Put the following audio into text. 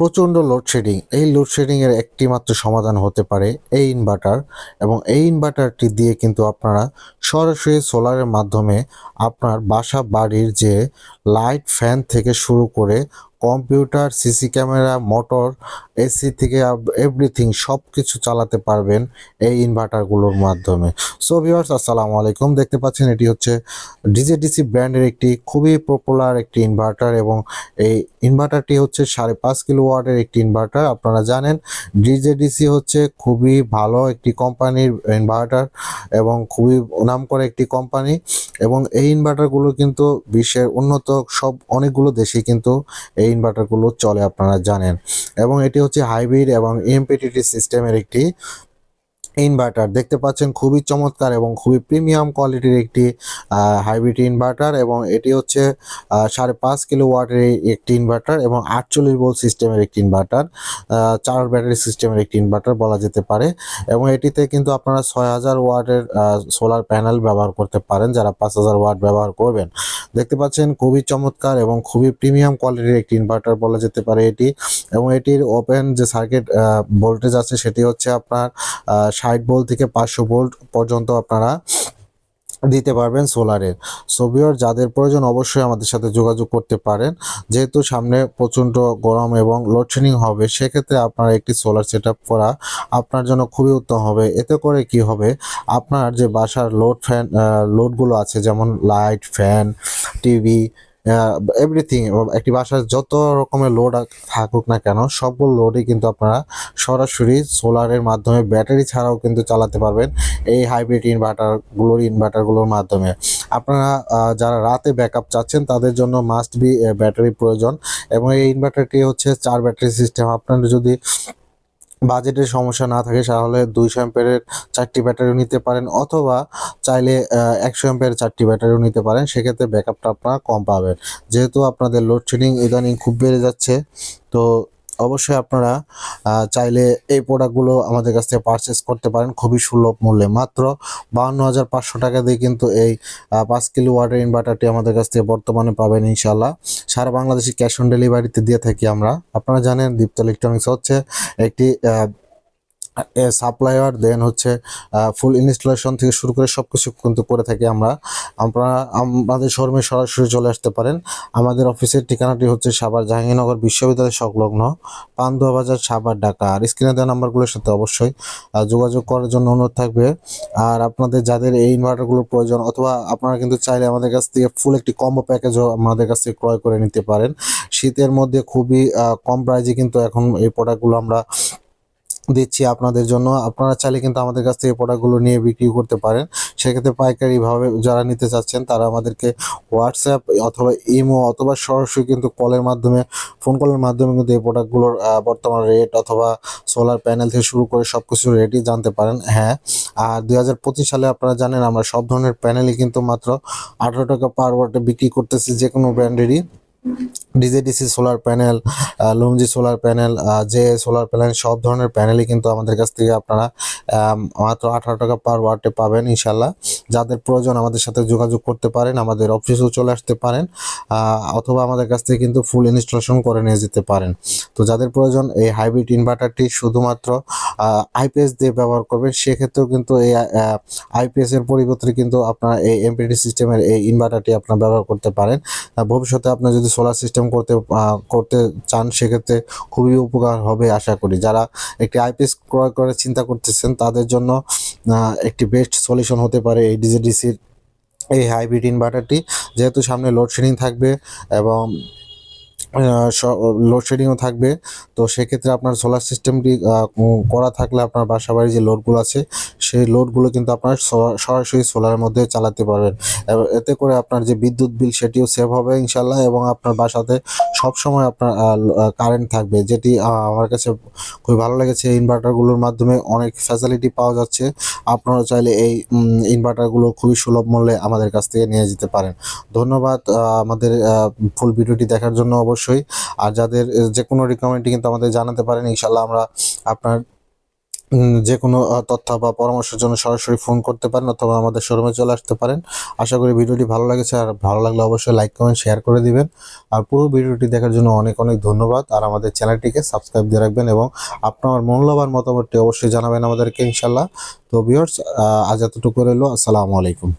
প্রচণ্ড লোডশেডিং এই লোডশেডিংয়ের একটি মাত্র সমাধান হতে পারে এই ইনভার্টার এবং এই ইনভার্টারটি দিয়ে কিন্তু আপনারা সরাসরি সোলারের মাধ্যমে আপনার বাসা বাড়ির যে লাইট ফ্যান থেকে শুরু করে computer, CC camera, motor, AC থেকে এভরিথিং সব কিছু চালাতে পারবেন এই ইনভার্টারগুলোর মাধ্যমে। সো ভিউয়ার্স আসসালামু আলাইকুম। দেখতে পাচ্ছেন এটি হচ্ছে ডিজেডিসি ব্র্যান্ডের একটি খুবই পপুলার একটি ইনভার্টার এবং এই ইনভার্টারটি হচ্ছে সাড়ে পাঁচ কিলো ওয়াটের একটি ইনভার্টার আপনারা জানেন ডিজেডিসি হচ্ছে খুবই ভালো একটি কোম্পানির ইনভার্টার এবং খুবই নামকরা একটি কোম্পানি এবং এই ইনভার্টারগুলো কিন্তু বিশ্বের উন্নত সব অনেকগুলো দেশে কিন্তু এই ইনভার্টারগুলো চলে, আপনারা জানেন। এবং এটি হচ্ছে হাইব্রিড এবং এমপিটিটি সিস্টেমের একটি ইনভার্টার দেখতে পাচ্ছেন খুবই চমৎকার এবং খুবই প্রিমিয়াম কোয়ালিটির একটি হাইব্রিড ইনভার্টার এবং এটি হচ্ছে সাড়ে পাঁচ কিলো ওয়াটের একটি ইনভার্টার এবং আটচল্লিশ ভোল্ট সিস্টেমের একটি ইনভার্টার চার ব্যাটারি সিস্টেমের একটি ইনভার্টার বলা যেতে পারে এবং এটিতে কিন্তু আপনারা ছয় হাজার ওয়াটের সোলার প্যানেল ব্যবহার করতে পারেন যারা পাঁচ হাজার ওয়াট ব্যবহার করবেন। দেখতে পাচ্ছেন খুবই চমৎকার এবং খুবই প্রিমিয়াম কোয়ালিটির একটি ইনভার্টার বলা যেতে পারে এটি এবং এটির ওপেন যে সার্কিট ভোল্টেজ আছে সেটি হচ্ছে আপনার ষাট ভোল্ট থেকে পাঁচশো ভোল্ট পর্যন্ত আপনারা দিতে পারবেন সোলারের। সোভিওর যাদের প্রয়োজন অবশ্যই আমাদের সাথে যোগাযোগ করতে পারেন। যেহেতু সামনে প্রচণ্ড গরম এবং লোডশেডিং হবে, সেক্ষেত্রে আপনার একটি সোলার সেট করা আপনার জন্য খুবই উত্তম হবে। এতে করে কি হবে? আপনার যে বাসার লোড ফ্যান লোডগুলো আছে, যেমন লাইট ফ্যান টিভি এভরিথিং একটি বাসার যত রকমের লোড থাকুক না কেন, সবগুলো লোডই কিন্তু আপনারা সরাসরি সোলারের মাধ্যমে ব্যাটারি ছাড়াও কিন্তু চালাতে পারবেন এই হাইব্রিড ইনভার্টারগুলোর ইনভার্টারগুলোর মাধ্যমে। আপনারা যারা রাতে ব্যাকআপ চাচ্ছেন, তাদের জন্য মাস্ট বি ব্যাটারি প্রয়োজন। এবং এই ইনভার্টারটি হচ্ছে চার ব্যাটারি সিস্টেম আপনার যদি বাজেটের সমস্যা না থাকে, তাহলে দুইশো অ্যাম্পেয়ারের চারটি ব্যাটারিও নিতে পারেন অথবা চাইলে একশো অ্যাম্পেয়ারের চারটি ব্যাটারিও নিতে পারেন, সেক্ষেত্রে ব্যাকআপটা আপনারা কম পাবেন। যেহেতু আপনাদের লোডশেডিং ইদানিং খুব বেড়ে যাচ্ছে, তো অবশ্যই আপনারা চাইলে এই প্রোডাক্টগুলো আমাদের কাছ থেকে পারচেস করতে পারেন। খুবই সুলভ মূল্যে। মাত্র বাহান্ন হাজার পাঁচশো টাকা দিয়ে কিন্তু এই পাঁচ কিলো ওয়াটার ইনভার্টারটি আমাদের কাছ থেকে বর্তমানে পাবেন ইনশাল্লাহ সারা বাংলাদেশে ক্যাশ অন ডেলিভারিতে দিয়ে থাকি আমরা। আপনারা জানেন দীপ্ত ইলেকট্রনিক্স হচ্ছে একটি সাপ্লায়ার দেন হচ্ছে ফুল ইনস্টলেশন থেকে শুরু করে সব কিছু কিন্তু করে থাকি আমরা। আপনারা আমাদের শোরুমে সরাসরি চলে আসতে পারেন। আমাদের অফিসের ঠিকানাটি হচ্ছে সাভার জাহাঙ্গীরনগর বিশ্ববিদ্যালয় সংলগ্ন পান্দুয়া বাজার সাভার, ঢাকা। আর স্ক্রিনে দেওয়া নাম্বারগুলোর সাথে অবশ্যই যোগাযোগ করার জন্য অনুরোধ থাকবে। আর আপনাদের যাদের এই ইনভার্টারগুলোর প্রয়োজন, অথবা আপনারা কিন্তু চাইলে আমাদের কাছ থেকে ফুল একটি কম্বো প্যাকেজও আমাদের কাছ থেকে ক্রয় করে নিতে পারেন। শীতের মধ্যে খুবই কম প্রাইজে কিন্তু এখন এই প্রোডাক্টগুলো আমরা দিচ্ছি আপনাদের জন্য। আপনারা চাইলে কিন্তু আমাদের কাছ থেকে প্রোডাক্টগুলো নিয়ে বিক্রি করতে পারেন। সেক্ষেত্রে পাইকারিভাবে যারা নিতে চাচ্ছেন, তারা আমাদেরকে হোয়াটসঅ্যাপ অথবা ইমো অথবা সরাসরি কিন্তু কলের মাধ্যমে ফোন কলের মাধ্যমে কিন্তু এই প্রোডাক্টগুলোর বর্তমান রেট অথবা সোলার প্যানেল থেকে শুরু করে সব কিছু রেটই জানতে পারেন। হ্যাঁ আর দুই হাজার পঁচিশ সালে আপনারা জানেন, আমরা সব ধরনের প্যানেলই কিন্তু মাত্র আঠারো টাকা পার ওয়াটে বিক্রি করতেছি যে কোনো ব্র্যান্ডেরই ডিজেডিসি সোলার প্যানেল লুমজি সোলার প্যানেল যে সোলার প্যানেল সব ধরনের প্যানেলই কিন্তু আমাদের কাছ থেকে আপনারা মাত্র আঠারো টাকা পার ওয়াটে পাবেন ইনশাল্লাহ যাদের প্রয়োজন আমাদের সাথে যোগাযোগ করতে পারেন, আমাদের অফিসেও চলে আসতে পারেন অথবা আমাদের কাছ থেকে কিন্তু ফুল ইনস্টলেশন করে নিয়ে যেতে পারেন। তো যাদের প্রয়োজন, এই হাইব্রিড ইনভার্টারটি শুধুমাত্র আইপিএস দিয়ে ব্যবহার করবেন, সেক্ষেত্রেও কিন্তু এই আইপিএস এর পরিবর্তে কিন্তু আপনার এই এমপিডি সিস্টেমের এই ইনভার্টারটি আপনারা ব্যবহার করতে পারেন। ভবিষ্যতে আপনার যদি সোলার সিস্টেম করতে করতে চান, সেক্ষেত্রে খুবই উপকার হবে, আশা করি। যারা একটি আইপিএস ক্রয় করে চিন্তা করতেছেন, তাদের জন্য একটি বেস্ট সলিউশন হতে পারে এই ডিজিডিসির এই হাইব্রিড ইনভার্টারটি যেহেতু সামনে লোডশেডিং থাকবে এবং লোডশেডিংও থাকবে। তো সেক্ষেত্রে আপনার সোলার সিস্টেমটি করা থাকলে আপনার বাসা বাড়ির যে লোডগুলো আছে, সেই লোডগুলো কিন্তু আপনার সরাসরি সোলারের মধ্যে চালাতে পারবেন। এতে করে আপনার যে বিদ্যুৎ বিল সেটিও সেভ হবে ইনশাল্লাহ এবং আপনার বাসাতে সব সময় আপনার কারেন্ট থাকবে, যেটি আমার কাছে খুবই ভালো লেগেছে। এই ইনভার্টারগুলোর মাধ্যমে অনেক ফ্যাসিলিটি পাওয়া যাচ্ছে। আপনারা চাইলে এই ইনভার্টারগুলো খুবই সুলভ মূল্যে আমাদের কাছ থেকে নিয়ে যেতে পারেন। ধন্যবাদ আমাদের ফুল ভিডিওটি দেখার জন্য। অবশ্যই আর যাদের যে কোনো রিকমেন্ডটি কিন্তু আমাদের জানাতে পারেন ইনশাল্লাহ আমরা আপনার যে কোনো তথ্য বা পরামর্শের জন্য সরাসরি ফোন করতে পারেন অথবা আমাদের শোরুমে চলে আসতে পারেন। আশা করি ভিডিওটি ভালো লাগেছে, আর ভালো লাগলে অবশ্যই লাইক কমেন্ট শেয়ার করে দিবেন। আর পুরো ভিডিওটি দেখার জন্য অনেক অনেক ধন্যবাদ। আর আমাদের চ্যানেলটিকে সাবস্ক্রাইব দিয়ে রাখবেন এবং আপনার মূল্যবান মতামতটি অবশ্যই জানাবেন আমাদেরকে ইনশাল্লাহ তো ভিউয়ার্স আজ এতটুকু রইল, আসসালামু আলাইকুম।